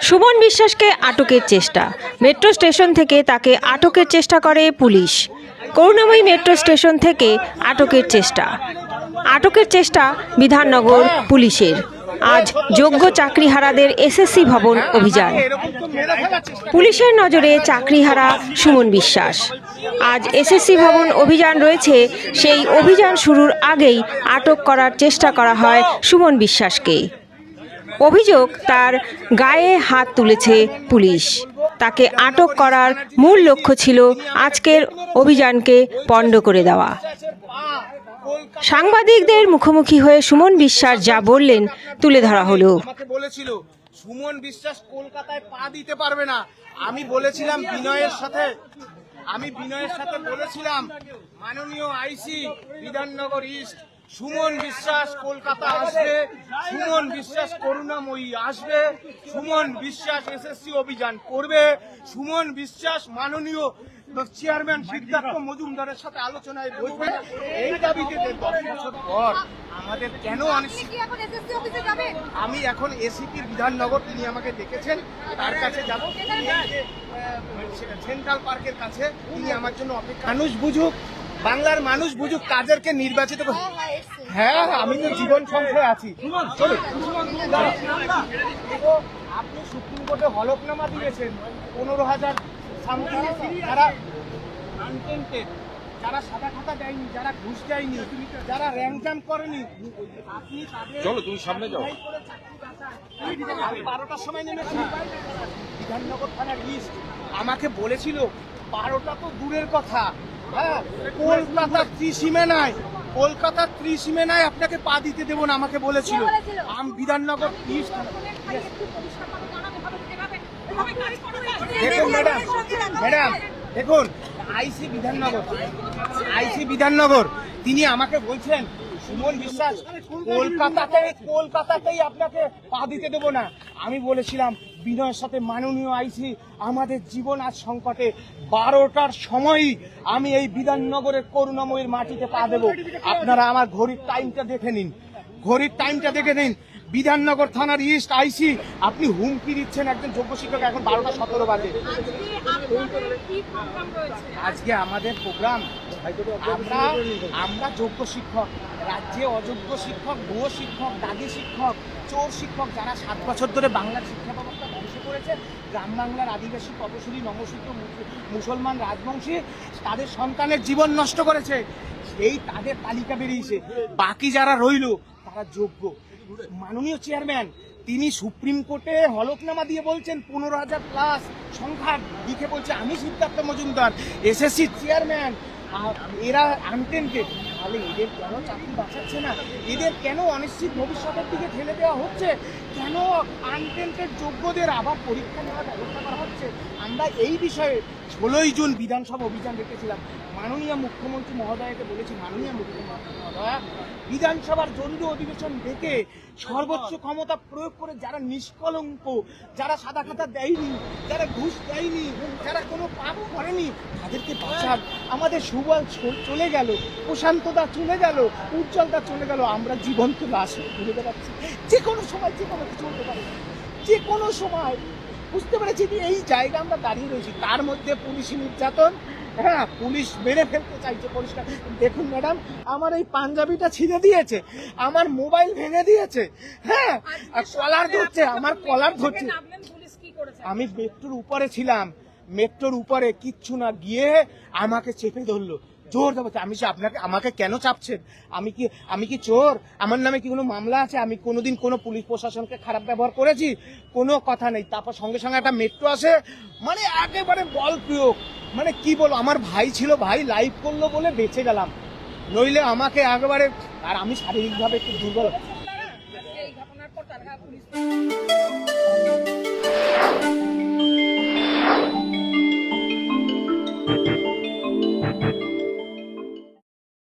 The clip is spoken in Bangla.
সুমন বিশ্বাসকে আটকের চেষ্টা। মেট্রো স্টেশন থেকে তাকে আটকের চেষ্টা করে পুলিশ। করুণাময়ী মেট্রো স্টেশন থেকে আটকের চেষ্টা। আটকের চেষ্টা বিধাননগর পুলিশের। আজ যোগ্য চাকরিহারাদের এসএসসি ভবন অভিযান। পুলিশের নজরে চাকরিহারা সুমন বিশ্বাস। আজ এসএসসি ভবন অভিযান রয়েছে, সেই অভিযান শুরুর আগেই আটক করার চেষ্টা করা হয় সুমন বিশ্বাসকে। অভিযোগ, তার গায়ে হাত তুলেছে পুলিশ। তাকে আটক করার মূল লক্ষ্য ছিল আজকের অভিযানকে পণ্ড করে দেওয়া। সাংবাদিকদের মুখোমুখি হয়ে সুমন বিশ্বাস যা বললেন তুলে ধরা হলো। বলেছিল, সুমন বিশ্বাস কলকাতায় পা দিতে পারবে না। আমি বলেছিলাম বিনয়ের সাথে, আমি বিনয়ের সাথে বলেছিলাম, মাননীয় আইসি, বিধাননগর ইস্ট সুমন বিশ্বাস কলকাতা আসবে সুমন বিশ্বাস করুণাময়ী আসবে সুমন বিশ্বাস এসএসসি অভিযান করবে সুমন বিশ্বাস মাননীয় চেয়ারম্যান সিদ্ধার্থ মজুমদারের সাথে আলোচনায় বসবে। এই দাবিতে দশ বছর পর আমাদের কেন আমি এখন এসিপির বিধাননগর তিনি আমাকে দেখেছেন তার কাছে যাব। সেন্ট্রাল পার্কের কাছে তিনি আমার জন্য অপেক্ষা মানুষ বুঝুক বাংলার মানুষ বুঝুক কাদেরকে নির্বাচিত করে- হ্যাঁ আমি তো জীবন সংশয় আছি। আপনি সুপ্রিম কোর্টে হলফনামা দিয়েছেন পনেরো হাজার সামথিং যারা আনটেন্টেড যারা সাদা খাতা দেয়নি যারা ঘুষ দেয়নি যারা র্যাঙ্ক করেনি আপনি চলো তুমি সামনে যাও। আমি বারোটার সময় নেমেছি। বিধাননগর থানার লিস্ট আমাকে বলেছিল বারোটা তো দূরের কথা। হ্যাঁ কলকাতার ত্রিসীমানায় কলকাতার ত্রিসীমানায় আপনাকে পা দিতে দেবো না আমাকে বলেছিল? আমি বিধাননগর দেখুন ম্যাডাম ম্যাডাম দেখুন আইসি বিধাননগর আইসি বিধাননগর তিনি আমাকে বলছেন সুমন বিশ্বাস কলকাতাতে কলকাতাতেই আপনাকে পা দিতে দেবো না। আমি বলেছিলাম বিনয়ের সাথে মাননীয় আইসি, আমাদের জীবন আজ সংকটে। বারোটার সময়ই আমি এই বিধাননগরের করুণাময়ীর মাটিতে পা দেবো। আপনারা আমার ঘড়ির টাইমটা দেখে নিন। ঘড়ির টাইমটা দেখে নিন। বিধাননগর থানার ইস্ট আইসি, আপনি হুমকি দিচ্ছেন একজন যোগ্য শিক্ষক এখন বারোটা সতেরো বাজে। আজকে আমাদের প্রোগ্রাম, আমরা আমরা যোগ্য শিক্ষক, রাজ্যে অযোগ্য শিক্ষক, ভুয়ো শিক্ষক, দাগি শিক্ষক, চোর শিক্ষক, যারা সাত বছর ধরে বাংলার শিক্ষা ব্যবস্থা করেছে গ্রাম বাংলার আদিবাসী তপশিলি মুস- মুসলমান রাজবংশী, তাদের সন্তানের জীবন নষ্ট করেছে। সেই তাদের তালিকা বেরিয়েছে। বাকি যারা রইল, তারা যোগ্য। মাননীয় চেয়ারম্যান, তিনি সুপ্রিম কোর্টে হলফনামা দিয়ে বলছেন, পনেরো হাজার প্লাস সংখ্যা লিখে বলছে আমি সিদ্ধার্থ মজুমদার এসএসসি চেয়ারম্যান এরা আনটেন্টেড তাহলে এদের কেন চাকরি বাঁচাচ্ছে না? এদের কেন অনিশ্চিত ভবিষ্যতের দিকে ঠেলে দেওয়া হচ্ছে? কেন আনটেন্টেড যোগ্যদের আবার পরীক্ষা নেওয়ার ব্যবস্থা করা হচ্ছে? আমরা এই বিষয়ে ষোলোই জুন বিধানসভা অভিযান রেখেছিলাম মাননীয় মুখ্যমন্ত্রী মহোদয়কে বলেছি, মাননীয় মুখ্যমন্ত্রী মহোদয়া, বিধানসভার জরুরি অধিবেশন ডেকে সর্বোচ্চ ক্ষমতা প্রয়োগ করে যারা নিষ্কলঙ্ক, যারা সাদা খাতা দেয়নি, যারা ঘুষ দেয়নি, যারা কোনো পাপ করেনি, তাদেরকে বাঁচান। আমাদের সুবল চলে গেল, প্রশান্তদা চলে গেল, উজ্জ্বলদা চলে গেল, আমরা জীবন্ত লাশ ঘুরে বেড়াচ্ছি যে কোনো সময় যে কোনো হতে পারে যে কোনো সময় বুঝতে পেরেছি যে এই জায়গা আমরা দাঁড়িয়ে রয়েছি তার মধ্যে পুলিশি নির্যাতন হ্যাঁ পুলিশ মেরে ফেলতে চাইছে পরিষ্কার। দেখুন ম্যাডাম আমার এই পাঞ্জাবিটা ছিঁড়ে দিয়েছে আমার মোবাইল ভেঙে দিয়েছে হ্যাঁ আর কলার ধরছে আমার কলার ধরছে। আমি মেট্রোর উপরে ছিলাম মেট্রোর উপরে কিচ্ছু না গিয়ে আমাকে চেপে ধরলো। জোর দেবো আমি আপনাকে, আমাকে কেন চাপছেন? আমি কি আমি কি চোর? আমার নামে কি কোনো মামলা আছে? আমি কোনোদিন কোনো পুলিশ প্রশাসনকে খারাপ ব্যবহার করেছি? কোনো কথা নেই। তারপর সঙ্গে সঙ্গে একটা মেট্রো আসে। মানে একেবারে বল প্রয়োগ। মানে কি বলো আমার ভাই ছিল, ভাই লাইভ করল বলে বেঁচে গেলাম। নইলে আমাকে একেবারে, আর আমি শারীরিকভাবে একটু দুর্বল।